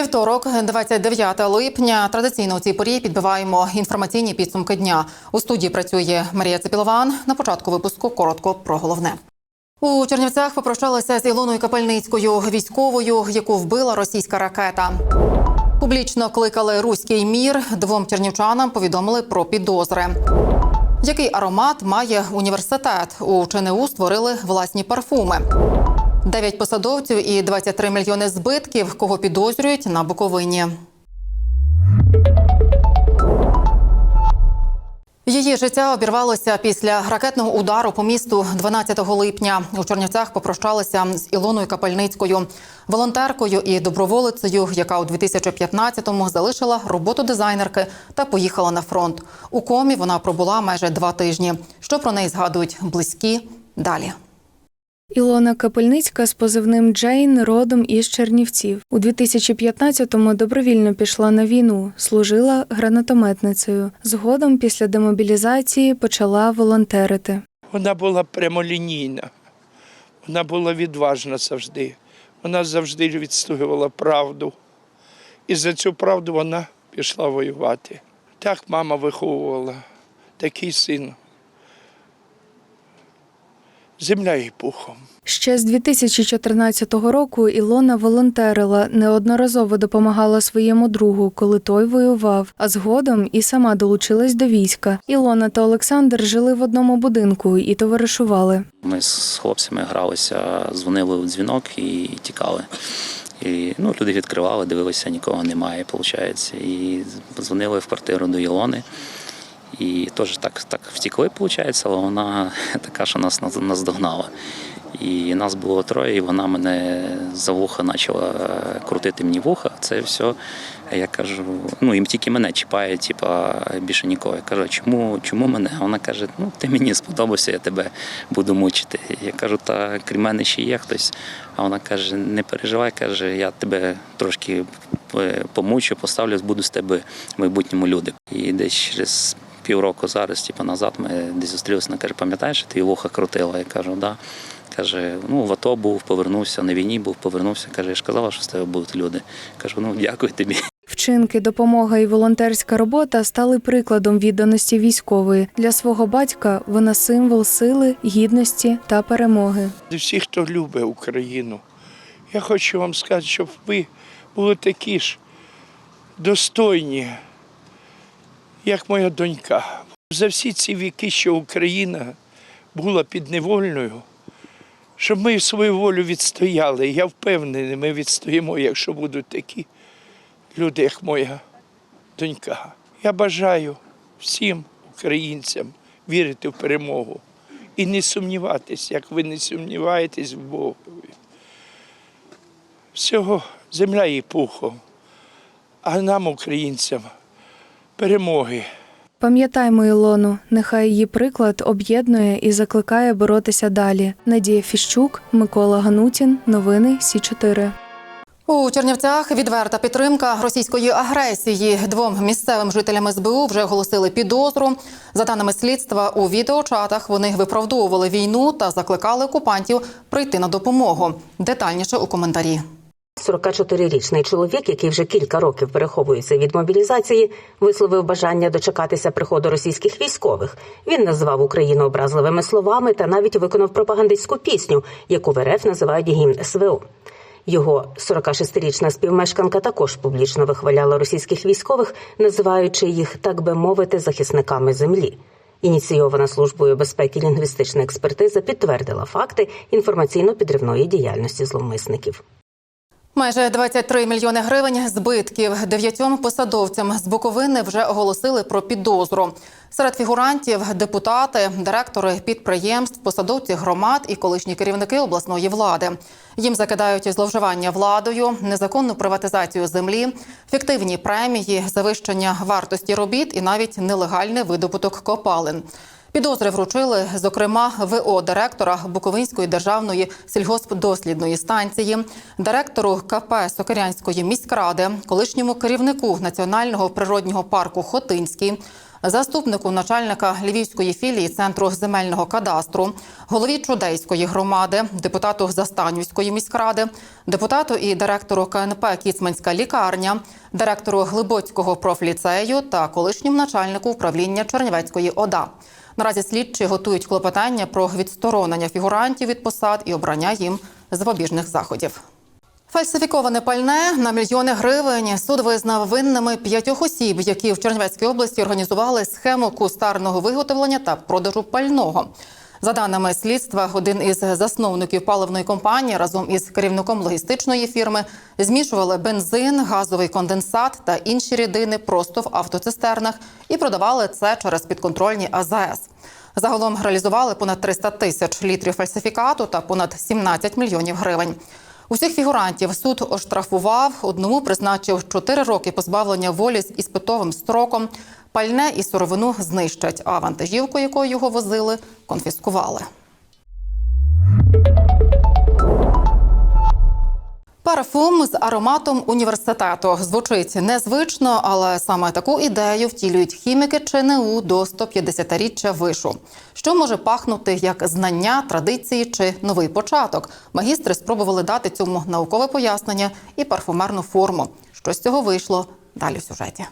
Вівторок, 29 липня. Традиційно у цій порі підбиваємо інформаційні підсумки дня. У студії працює Марія Цепілован. На початку випуску коротко про головне. У Чернівцях попрощалися з Ілоною Капельницькою, військовою, яку вбила російська ракета. Публічно кликали руський мір. Двом чернівчанам повідомили про підозри. Який аромат має університет? У ЧНУ створили власні парфуми. Дев'ять посадовців і 23 мільйони збитків, кого підозрюють на Буковині. Її життя обірвалося після ракетного удару по місту 12 липня. У Чернівцях попрощалися з Ілоною Капельницькою, волонтеркою і доброволицею, яка у 2015-му залишила роботу дизайнерки та поїхала на фронт. У комі вона пробула майже два тижні. Що про неї згадують близькі далі. Ілона Капельницька з позивним Джейн родом із Чернівців. У 2015-му добровільно пішла на війну, служила гранатометницею. Згодом, після демобілізації, почала волонтерити. Вона була прямолінійна, вона була відважна завжди. Вона завжди відстоювала правду. І за цю правду вона пішла воювати. Так мама виховувала, такий син. Земля їй пухом. Ще з 2014 року Ілона волонтерила, неодноразово допомагала своєму другу, коли той воював, а згодом і сама долучилась до війська. Ілона та Олександр жили в одному будинку і товаришували. Ми з хлопцями гралися, дзвонили у дзвінок і тікали. І ну, люди відкривали, дивилися, нікого немає, виходить. І дзвонили в квартиру до Ілони. І теж так, так втікли, виходить, але вона така, що нас наз- наздогнала. І нас було троє, і вона мене за вуха почала крутити мені вуха. Це все. Я кажу, ну їм тільки мене чіпає, типа більше нікого. Я кажу, чому, чому мене? Вона каже, ну ти мені сподобався, я тебе буду мучити. Я кажу, та крім мене ще є хтось. А вона каже: не переживай, каже, я тебе трошки е, помучу, поставлю, буду з тебе в майбутньому люди. І десь через півроку зараз, типу, назад, ми десь зустрілися, вона каже, пам'ятаєш, ти вуха крутила? Я кажу, да. Каже, ну в АТО був, повернувся, на війні був, повернувся. Каже, я ж казала, що з тебе будуть люди. Кажу, ну дякую тобі. Вчинки, допомога і волонтерська робота стали прикладом відданості військової. Для свого батька вона символ сили, гідності та перемоги. Всі, хто любить Україну, я хочу вам сказати, щоб ви були такі ж достойні, як моя донька. За всі ці віки, що Україна була підневольною, щоб ми свою волю відстояли. Я впевнений, ми відстоїмо, якщо будуть такі люди, як моя донька. Я бажаю всім українцям вірити в перемогу і не сумніватись, як ви не сумніваєтесь в Богові. Всього земля і пухом, а нам, українцям, перемоги. Пам'ятаймо Ілону, нехай її приклад об'єднує і закликає боротися далі. Надія Фіщук, Микола Ганутін. Новини Сі 4 У Чернівцях відверта підтримка російської агресії. Двом місцевим жителям СБУ вже оголосили підозру. За даними слідства, у відеочатах вони виправдовували війну та закликали окупантів прийти на допомогу. Детальніше у коментарі. 44-річний чоловік, який вже кілька років переховується від мобілізації, висловив бажання дочекатися приходу російських військових. Він назвав Україну образливими словами та навіть виконав пропагандистську пісню, яку в РФ називають гімн СВО. Його 46-річна співмешканка також публічно вихваляла російських військових, називаючи їх, так би мовити, захисниками землі. Ініційована службою безпеки лінгвістична експертиза підтвердила факти інформаційно-підривної діяльності зловмисників. Майже 23 мільйони гривень збитків дев'ятьом посадовцям з Буковини вже оголосили про підозру. Серед фігурантів депутати, директори підприємств, посадовці громад і колишні керівники обласної влади. Їм закидають зловживання владою, незаконну приватизацію землі, фіктивні премії, завищення вартості робіт і навіть нелегальний видобуток копалин. Підозри вручили, зокрема, ВО директора Буковинської державної сільгоспдослідної станції, директору КП Сокирянської міськради, колишньому керівнику національного природнього парку Хотинський, заступнику начальника львівської філії центру земельного кадастру, голові Чудейської громади, депутату Застанівської міськради, депутату і директору КНП Кіцманська лікарня, директору Глибоцького профліцею та колишньому начальнику управління Чернівецької ОДА. Наразі слідчі готують клопотання про відсторонення фігурантів від посад і обрання їм запобіжних заходів. Фальсифіковане пальне на мільйони гривень. Суд визнав винними п'ятьох осіб, які в Чернівецькій області організували схему кустарного виготовлення та продажу пального. За даними слідства, один із засновників паливної компанії разом із керівником логістичної фірми змішували бензин, газовий конденсат та інші рідини просто в автоцистернах і продавали це через підконтрольні АЗС. Загалом реалізували понад 300 тисяч літрів фальсифікату та понад 17 мільйонів гривень. Усіх фігурантів суд оштрафував, одному призначив 4 роки позбавлення волі з іспитовим строком. Пальне і сировину знищать, а вантажівку, якою його возили, конфіскували. Парфум з ароматом університету звучить незвично, але саме таку ідею втілюють хіміки ЧНУ до 150-річчя вишу. Що може пахнути як знання, традиції чи новий початок? Магістри спробували дати цьому наукове пояснення і парфумерну форму. Що з цього вийшло? Далі в сюжеті.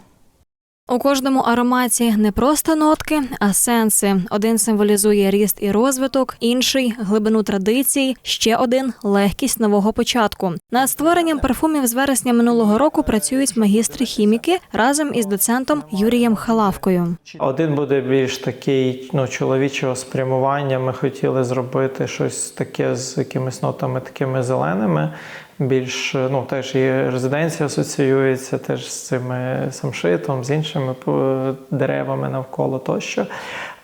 У кожному ароматі не просто нотки, а сенси. Один символізує ріст і розвиток, інший глибину традицій, ще один легкість нового початку. Над створенням парфумів з вересня минулого року працюють магістри хіміки разом із доцентом Юрієм Халавкою. Один буде більш такий ну, чоловічого спрямування. Ми хотіли зробити щось таке з якимись нотами такими зеленими. Більш ну теж і резиденція асоціюється теж з цими самшитом, з іншими по- деревами навколо тощо.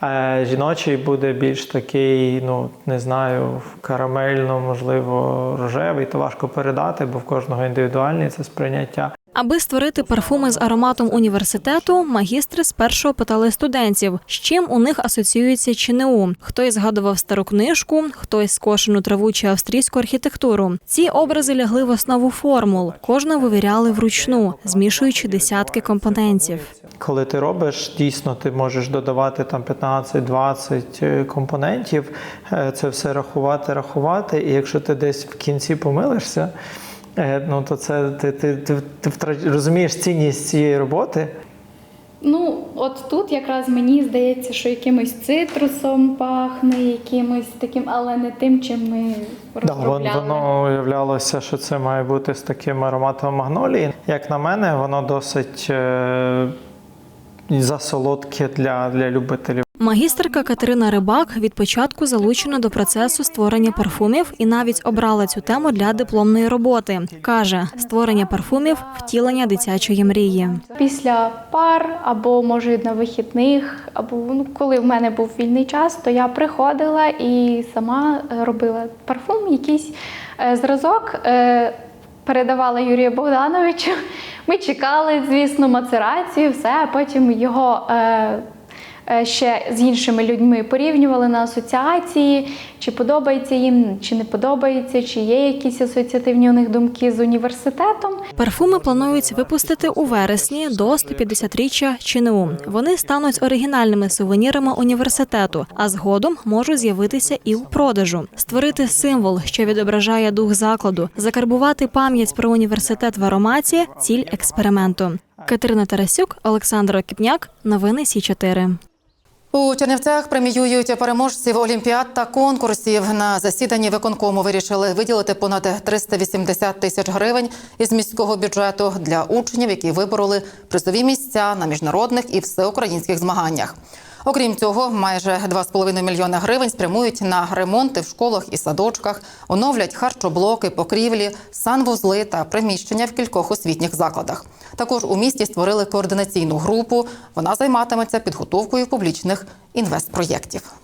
А жіночий буде більш такий, ну не знаю, карамельно, можливо, рожевий. То важко передати, бо в кожного індивідуальне це сприйняття. Аби створити парфуми з ароматом університету, магістри спершу опитали студентів, з чим у них асоціюється ЧНУ. Хтось згадував стару книжку, хтось скошену траву чи австрійську архітектуру. Ці образи лягли в основу формул. Кожну вивіряли вручну, змішуючи десятки компонентів. Коли ти робиш, дійсно ти можеш додавати там 15-20 компонентів, е, це все рахувати, рахувати. І якщо ти десь в кінці помилишся, е, ну то це ти, ти, ти, ти розумієш цінність цієї роботи. Ну, от тут якраз мені здається, що якимось цитрусом пахне, якимось таким, але не тим, чим ми Да, розробляли. воно уявлялося, що це має бути з таким ароматом магнолії. Як на мене, воно досить е, засолодке для, для любителів. Магістерка Катерина Рибак від початку залучена до процесу створення парфумів і навіть обрала цю тему для дипломної роботи. каже, створення парфумів втілення дитячої мрії. Після пар, або може на вихідних, або ну, коли в мене був вільний час, то я приходила і сама е, робила парфум, якийсь е, зразок. Передавала Юрію Богдановичу. Ми чекали, звісно, мацерацію, все, а потім його е, ще з іншими людьми порівнювали на асоціації, чи подобається їм, чи не подобається, чи є якісь асоціативні у них думки з університетом. Парфуми планують випустити у вересні до 150-річчя ЧНУ. Вони стануть оригінальними сувенірами університету, а згодом можуть з'явитися і у продажу. Створити символ, що відображає дух закладу, закарбувати пам'ять про університет в ароматі ціль експерименту. Катерина Тарасюк, Олександр Окіпняк, новини Сі 4 У Чернівцях преміюють переможців олімпіад та конкурсів. На засіданні виконкому вирішили виділити понад 380 тисяч гривень із міського бюджету для учнів, які вибороли призові місця на міжнародних і всеукраїнських змаганнях. Окрім цього, майже 2,5 мільйони гривень спрямують на ремонти в школах і садочках, оновлять харчоблоки, покрівлі, санвузли та приміщення в кількох освітніх закладах. Також у місті створили координаційну групу. Вона займатиметься підготовкою публічних інвестпроєктів.